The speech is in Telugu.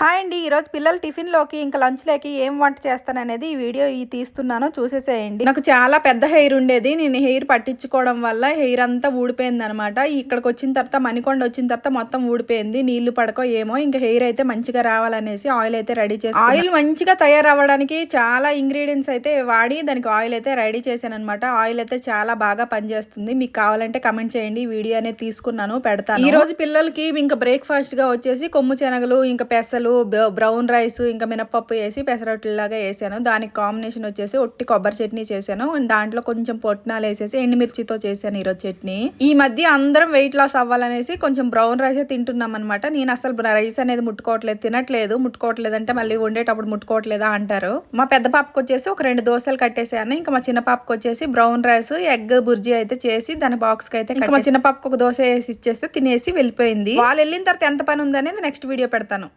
హాయ్ అండి ఈరోజు పిల్లల టిఫిన్లోకి ఇంకా లంచ్లోకి ఏం వంట చేస్తాననేది ఈ వీడియో ఈ తీస్తున్నాను చూసేసేయండి. నాకు చాలా పెద్ద హెయిర్ ఉండేది నేను హెయిర్ పట్టించుకోవడం వల్ల హెయిర్ అంతా ఊడిపోయింది అనమాట ఇక్కడికి వచ్చిన తర్వాత మణికొండ వచ్చిన తర్వాత మొత్తం ఊడిపోయింది నీళ్ళు పడకో ఏమో ఇంకా హెయిర్ అయితే మంచిగా రావాలనేసి ఆయిల్ అయితే రెడీ చేసి ఆయిల్ మంచిగా తయారవ్వడానికి చాలా ఇంగ్రీడియంట్స్ అయితే వాడి దానికి ఆయిల్ అయితే రెడీ చేశాను అనమాట ఆయిల్ అయితే చాలా బాగా పనిచేస్తుంది. మీకు కావాలంటే కమెంట్ చేయండి వీడియో అనేది తీసుకున్నాను పెడతాను. ఈ రోజు పిల్లలకి ఇంకా బ్రేక్ఫాస్ట్గా వచ్చేసి కొమ్ము శనగలు ఇంకా పెసలు బ- బ్రౌన్ రైస్ ఇంకా మినపప్పు వేసి పెసరొట్టులాగా వేసాను. దానికి కాంబినేషన్ వచ్చేసి ఒట్టి కొబ్బరి చట్నీ చేశాను. దాంట్లో కొంచెం పొట్నాలు వేసేసి ఎండుమిర్చితో చేశాను ఈరోజు చట్నీ. ఈ మధ్య అందరం వెయిట్ లాస్ అవ్వాలనేసి కొంచెం బ్రౌన్ రైస్ తింటున్నాం అనమాట నేను అసలు రైస్ అనేది ముట్టుకోవట్లేదు తినట్లేదు. ముట్టుకోవట్లేదు అంటే మళ్ళీ వండేటప్పుడు ముట్టుకోవట్లేదా అంటారు. మా పెద్ద పాపకు వచ్చేసి ఒక రెండు దోశలు కట్టేసాను. ఇంకా మా చిన్న పాపకు వచ్చేసి బ్రౌన్ రైస్ ఎగ్ బుర్జీ అయితే చేసి దాని బాక్స్కి అయితే ఇంకా మా చిన్న పాపకు ఒక దోశ వేసి ఇచ్చేస్తే తినేసి వెళ్ళిపోయింది. వాళ్ళు వెళ్ళిన తర్వాత ఎంత పని ఉందనేది నెక్స్ట్ వీడియో పెడతాను.